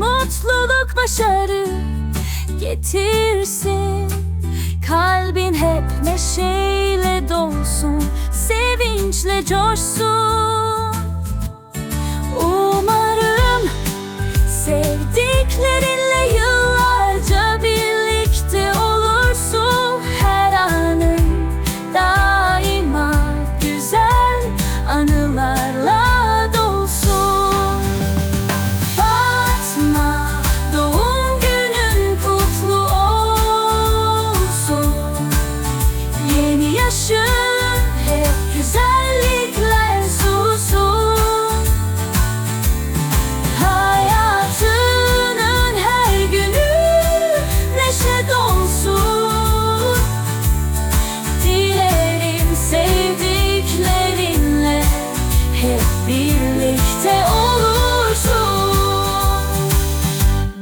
mutluluk başarı getirsin. Kalbin hep neşeyle dolsun Sevinçle coşsun. Umarım sevdiklerinle birlikte olursun.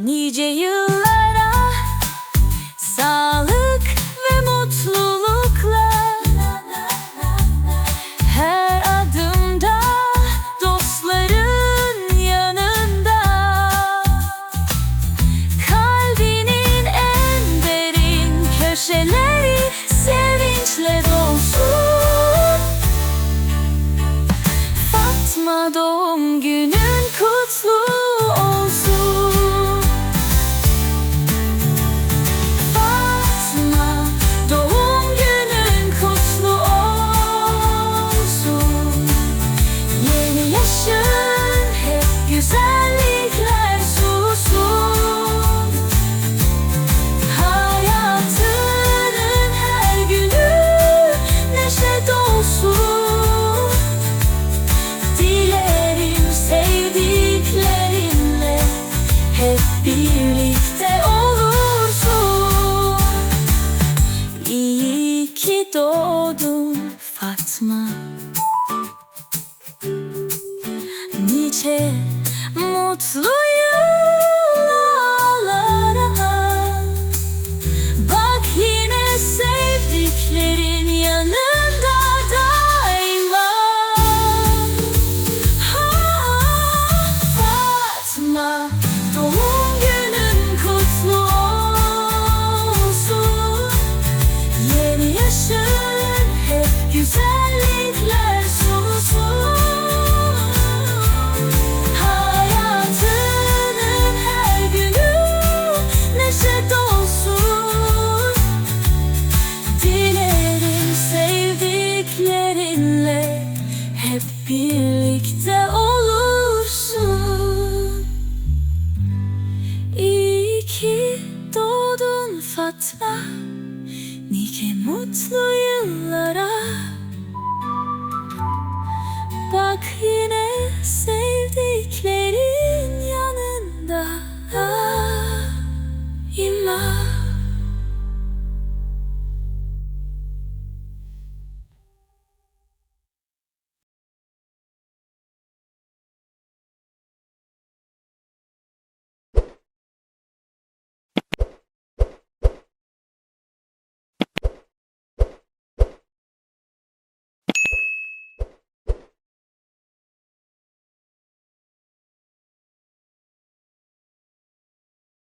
Nice yıllara Fatma doğum günün kutlu hep birlikte olursun. İyi ki doğdun Fatma. Nice mutlu hep birlikte olursun. İyi ki doğdun Fatma Nice mutlu yıllara. Bak yine sevdiklerin yanında. İmam